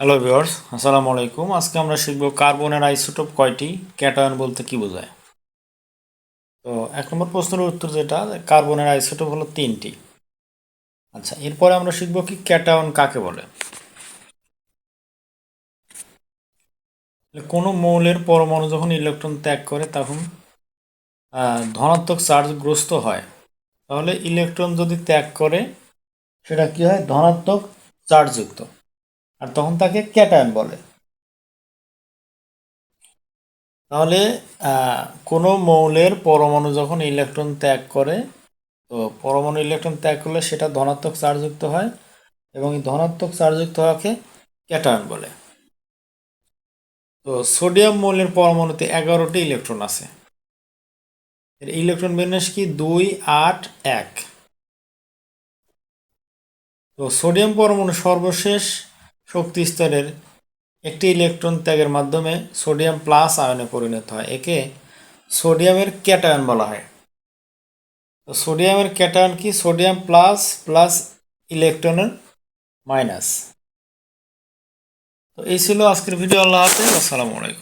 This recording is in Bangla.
হ্যালো ভিউয়ার্স আসসালামু আলাইকুম আজকে আমরা শিখব কার্বনের আইসোটোপ কয়টি, ক্যাটায়ন বলতে কি বোঝায়? তো এক নম্বর প্রশ্নের উত্তর যেটা কার্বনের আইসোটোপ হলো তিনটি। আচ্ছা এরপরে আমরা শিখব কি ক্যাটায়ন কাকে বলে। কোনো মৌলের পরমাণু যখন ইলেকট্রন ত্যাগ করে, তখন ধনাত্মক চার্জগ্রস্ত হয়। তাহলে ইলেকট্রন যদি ত্যাগ করে, সেটা কি হয়? ধনাত্মক চার্জযুক্ত। আর তখন তাকে ক্যাটায়ন বলে। তাহলে কোনো মৌলের পরমাণু যখন ইলেকট্রন ত্যাগ করে, তো পরমাণু ইলেকট্রন ত্যাগ করলে সেটা ধনাত্মক চার্জযুক্ত হয় এবং এই ধনাত্মক চার্জযুক্ত হওয়াকে ক্যাটায়ন বলে। তো সোডিয়াম মৌলের পরমাণুতে এগারোটি ইলেকট্রন আছে। এর ইলেকট্রন বিন্যাস কি? দুই, আট, এক। তো সোডিয়াম পরমাণু সর্বশেষ শক্তি স্তরের একটি ইলেকট্রন ত্যাগের মাধ্যমে সোডিয়াম প্লাস আয়নে পরিণত হয়, একে সোডিয়ামের ক্যাটায়ন বলা হয়। তো সোডিয়ামের ক্যাটায়ন কি? সোডিয়াম প্লাস প্লাস ইলেকট্রনের মাইনাস। তো এই ছিল আজকের ভিডিও। আল্লাহ আসসালামু আলাইকুম।